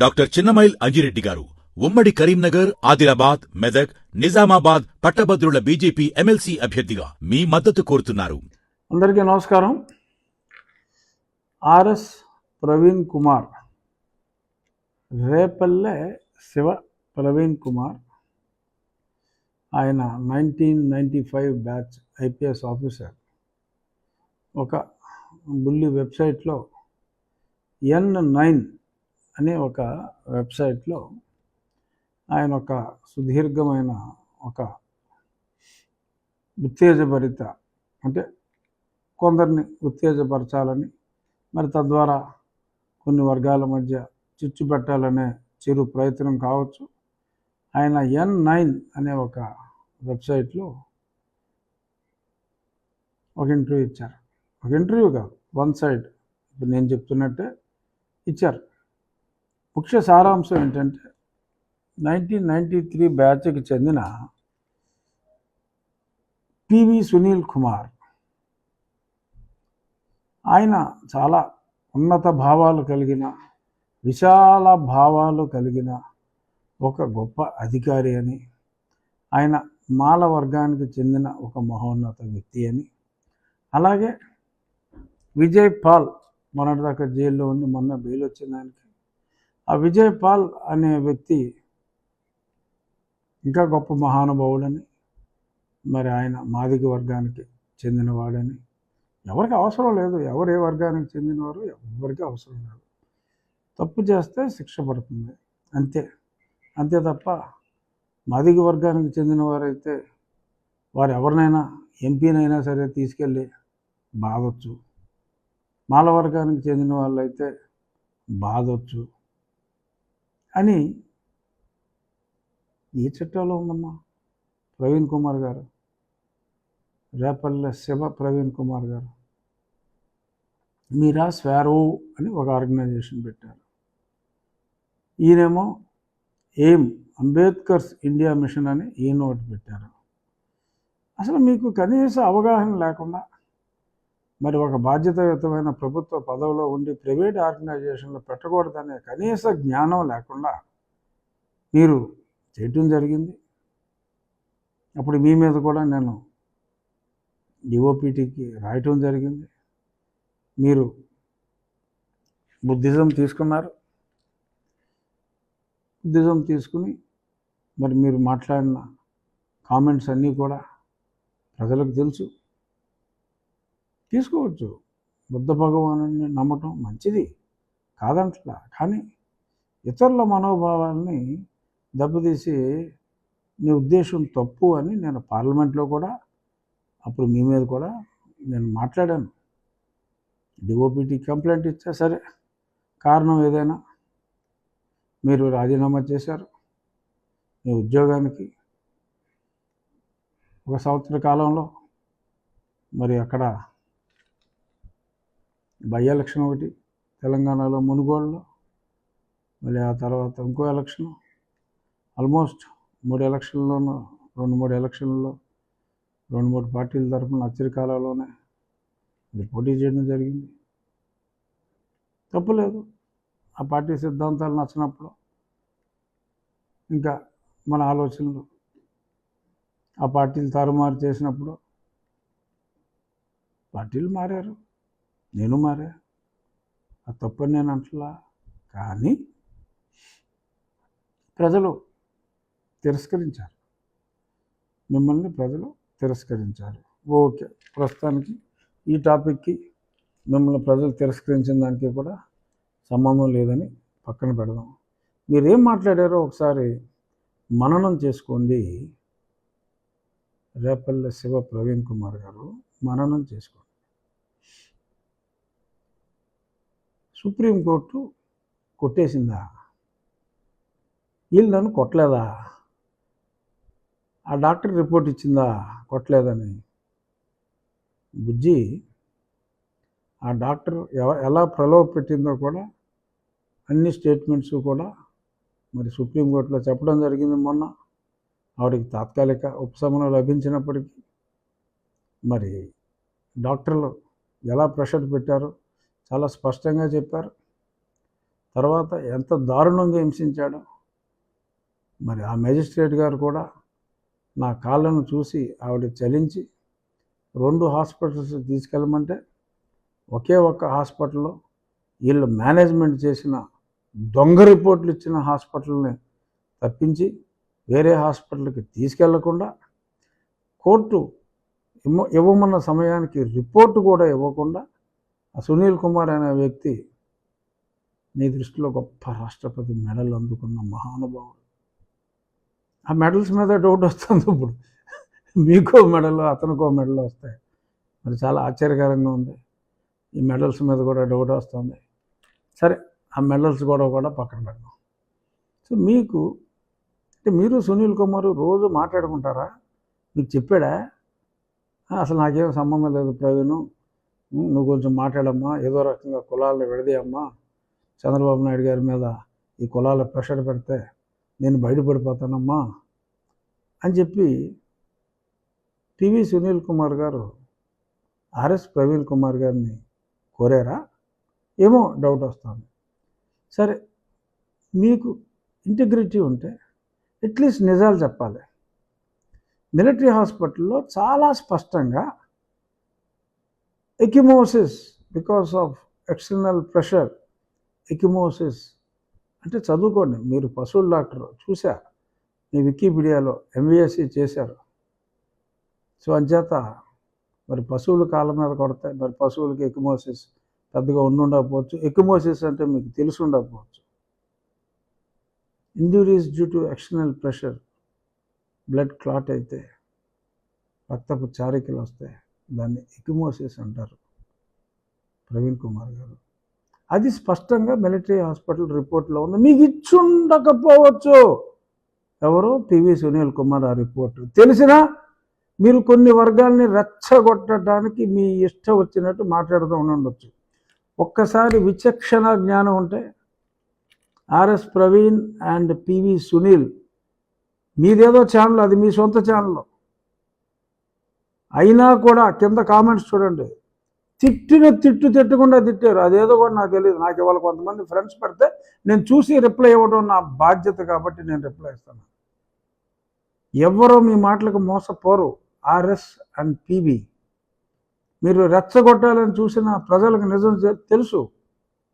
Doctor Chinnamail Anji Reddy గారు ఉమ్మడి కరీంనగర్ ఆదిలాబాద్ మెదక్ నిజామాబాద్ పట్టభద్రుల బీజేపీ ఎమ్మెల్సీ అభ్యర్థిగా మీ మద్దతు కోరుతున్నారు. అందరికీ నమస్కారం. ఆర్ఎస్ ప్రవీణ్ కుమార్ రేపల్లె శివ ప్రవీణ్ కుమార్ ఆయన nineteen ninety five batch IPS officer. ఒక బుల్లి వెబ్సైట్లో ఎన్ నైన్ అనే ఒక వెబ్సైట్లో ఆయన ఒక సుదీర్ఘమైన ఒక ఉత్తేజభరిత అంటే కొందరిని ఉత్తేజపరచాలని మరి తద్వారా కొన్ని వర్గాల మధ్య చిచ్చు పెట్టాలనే చిరు ప్రయత్నం కావచ్చు. ఆయన ఎన్ నైన్ అనే ఒక వెబ్సైట్లో ఒక ఇంటర్వ్యూ ఇచ్చారు. ఒక ఇంటర్వ్యూ కాదు వన్ సైడ్. ఇప్పుడు నేను చెప్తున్నట్టే ఇచ్చారు. ముఖ్య సారాంశం ఏంటంటే నైన్టీన్ నైంటీ త్రీ బ్యాచ్కి చెందిన పివి సునీల్ కుమార్. ఆయన చాలా ఉన్నత భావాలు కలిగిన విశాల భావాలు కలిగిన ఒక గొప్ప అధికారి అని ఆయన మాల వర్గానికి చెందిన ఒక మహోన్నత వ్యక్తి అని అలాగే విజయ్ పాల్ మొన్నటిదాకా జైల్లో ఉండి మొన్న బెయిల్ వచ్చిన దానికి ఆ విజయ్ పాల్ అనే వ్యక్తి ఇంకా గొప్ప మహానుభావుడని మరి ఆయన మాదిక వర్గానికి చెందినవాడని. ఎవరికి అవసరం లేదు. ఎవరు ఏ వర్గానికి చెందినవారు ఎవరికి అవసరం లేదు. తప్పు చేస్తే శిక్ష పడుతుంది. అంతే. అంతే తప్ప మాదిక వర్గానికి చెందినవారైతే వారు ఎవరినైనా ఎంపీనైనా సరే తీసుకెళ్ళి బాధొచ్చు. మాల వర్గానికి చెందిన వాళ్ళైతే బాధొచ్చు. అని ఈ చట్టంలో ఉందమ్మా? ప్రవీణ్ కుమార్ గారు. రేపల్లె శివ ప్రవీణ్ కుమార్ గారు. మీరా స్వారో అని ఒక ఆర్గనైజేషన్ పెట్టారు. ఈయనేమో ఏం అంబేద్కర్స్ ఇండియా మిషన్ అని ఈయన ఒకటి పెట్టారు. అసలు మీకు కనీస అవగాహన లేకుండా మరి ఒక బాధ్యతాయుతమైన ప్రభుత్వ పదవిలో ఉండి ప్రైవేట్ ఆర్గనైజేషన్లో పెట్టకూడదనే కనీస జ్ఞానం లేకుండా మీరు చేయటం జరిగింది. అప్పుడు మీ మీద కూడా నేను డిఓపిటీకి రాయటం జరిగింది. మీరు బుద్ధిజం తీసుకున్నారు. బుద్ధిజం తీసుకుని మరి మీరు మాట్లాడిన కామెంట్స్ అన్నీ కూడా ప్రజలకు తెలుసు. తీసుకోవచ్చు. బుద్ధ భగవాను నమ్మటం మంచిది. కాదంట్లా కానీ ఇతరుల మనోభావాల్ని దెబ్బతీసి నీ ఉద్దేశం తప్పు అని నేను పార్లమెంట్లో కూడా అప్పుడు మీ మీద కూడా నేను మాట్లాడాను. డిఓపిటీ కంప్లైంట్ ఇచ్చా సరే. కారణం ఏదైనా మీరు రాజీనామా చేశారు. మీ ఉద్యోగానికి ఒక సంవత్సర కాలంలో మరి అక్కడ బై ఎలక్షన్ ఒకటి తెలంగాణలో మునుగోడులో మళ్ళీ ఆ తర్వాత ఇంకో ఎలక్షన్. ఆల్మోస్ట్ మూడు ఎలక్షన్లోనూ రెండు మూడు ఎలక్షన్లలో రెండు మూడు పార్టీల తరఫున అచ్చరికాలంలోనే ఇది పోటీ చేయడం జరిగింది. తప్పులేదు. ఆ పార్టీ సిద్ధాంతాలు నచ్చినప్పుడు ఇంకా మన ఆలోచనలు ఆ పార్టీలు తారుమారు చేసినప్పుడు పార్టీలు మారారు. నేను మారా ఆ తప్పని నేను అంటలా? కానీ ప్రజలు తిరస్కరించారు. మిమ్మల్ని ప్రజలు తిరస్కరించారు. ఓకే ప్రస్తుతానికి ఈ టాపిక్కి మిమ్మల్ని ప్రజలు తిరస్కరించిన దానికి కూడా సంబంధం లేదని పక్కన పెడదాం. మీరేం మాట్లాడారో ఒకసారి మననం చేసుకోండి. రేపల్లె శివ ప్రవీణ్ కుమార్ గారు మననం చేసుకోండి. సుప్రీంకోర్టు కొట్టేసిందా? వీళ్ళు నన్ను కొట్టలేదా? ఆ డాక్టర్ రిపోర్ట్ ఇచ్చిందా? కొట్టలేదని. బుజ్జి ఆ డాక్టర్ ఎవ- ఎలా ప్రలోభ పెట్టిందో కూడా అన్ని స్టేట్మెంట్స్ కూడా మరి సుప్రీంకోర్టులో చెప్పడం జరిగింది మొన్న. ఆవిడకి తాత్కాలిక ఉపశమనం లభించినప్పటికీ మరి డాక్టర్లు ఎలా ప్రెషర్ పెట్టారో? చాలా స్పష్టంగా చెప్పారు. తర్వాత ఎంత దారుణంగా హింసించాడో. మరి ఆ మెజిస్ట్రేట్ గారు కూడా నా కాళ్ళను చూసి ఆవిడ చలించి రెండు హాస్పిటల్స్ తీసుకెళ్ళమంటే ఒకే ఒక్క హాస్పిటల్లో వీళ్ళు మేనేజ్మెంట్ చేసిన దొంగ రిపోర్ట్లు ఇచ్చిన హాస్పిటల్ని తప్పించి వేరే హాస్పిటల్కి తీసుకెళ్ళకుండా కోర్టు ఇమ్మ ఇవ్వమన్న సమయానికి రిపోర్టు కూడా ఇవ్వకుండా ఆ సునీల్ కుమార్ అనే వ్యక్తి నీ దృష్టిలో గొప్ప రాష్ట్రపతి మెడల్ అందుకున్న మహానుభావుడు. ఆ మెడల్స్ మీద డౌట్ వస్తుంది ఇప్పుడు. మీకో మెడల్ అతనికో మెడల్ వస్తాయి. మరి చాలా ఆశ్చర్యకరంగా ఉంది. ఈ మెడల్స్ మీద కూడా డౌట్ వస్తుంది. సరే ఆ మెడల్స్ కూడా కూడా పక్కన పెడదాం. సో మీకు అంటే మీరు సునీల్ కుమార్ రోజు మాట్లాడుకుంటారా? మీకు చెప్పాడా? అసలు నాకేం సంబంధం లేదు ప్రవీణ్. నువ్వు కొంచెం మాట్లాడమ్మా ఏదో రకంగా కులాలను విడదీయమ్మా. చంద్రబాబు నాయుడు గారి మీద ఈ కులాల ప్రెషర్ పెడితే నేను బయటపడిపోతానమ్మా అని చెప్పి టీవీ సునీల్ కుమార్ గారు ఆర్ఎస్ ప్రవీణ్ కుమార్ గారిని కోరారా? ఏమో డౌట్ వస్తుంది. సరే మీకు ఇంటిగ్రిటీ ఉంటే అట్లీస్ట్ నిజాలు చెప్పాలి. మిలిటరీ హాస్పిటల్లో చాలా స్పష్టంగా ecchymosis because of external pressure ecchymosis అంటే చదువుకోండి. మీరు పశువుల డాక్టర్ చూసా మీ వికీపీడియాలో ఎంబీఎస్సీ చేశారు. సో అంచేత మరి పశువులు కాళ్ళ మీద కొడతాయి. మరి పశువులకి ఎకిమోసిస్ పెద్దగా ఉండుండకపోవచ్చు. ఎకిమోసిస్ అంటే మీకు తెలిసి ఉండకపోవచ్చు. Injuries due to external pressure blood clot అయితే రక్తపు చారికలు వస్తాయి. దాన్ని ఎకిమోసిస్ అంటారు. ప్రవీణ్ కుమార్ గారు. అది స్పష్టంగా మిలిటరీ హాస్పిటల్ రిపోర్ట్లో ఉంది. మీకు ఇచ్చుండకపోవచ్చు. ఎవరు పివి సునీల్ కుమార్ ఆ రిపోర్ట్. తెలిసినా మీరు కొన్ని వర్గాల్ని రెచ్చగొట్టడానికి మీ ఇష్టం వచ్చినట్టు మాట్లాడుతూ ఉండొచ్చు. ఒక్కసారి విచక్షణ జ్ఞానం ఉంటే RS Praveen and PV Sunil మీదేదో channel అది మీ సొంత ఛానల్. అయినా కూడా కింద కామెంట్స్ చూడండి. తిట్టిన తిట్టు తిట్టకుండా తిట్టారు. అదేదో కూడా నాకు తెలియదు నాకు ఇవాళ కొంతమంది ఫ్రెండ్స్ పెడితే నేను చూసి రిప్లై ఇవ్వడం నా బాధ్యత కాబట్టి నేను రిప్లై ఇస్తాను. ఎవరో మీ మాటలకు మోసపోరు. RS and PB. మీరు రెచ్చగొట్టాలని చూసిన ప్రజలకు నిజం తెలుసు.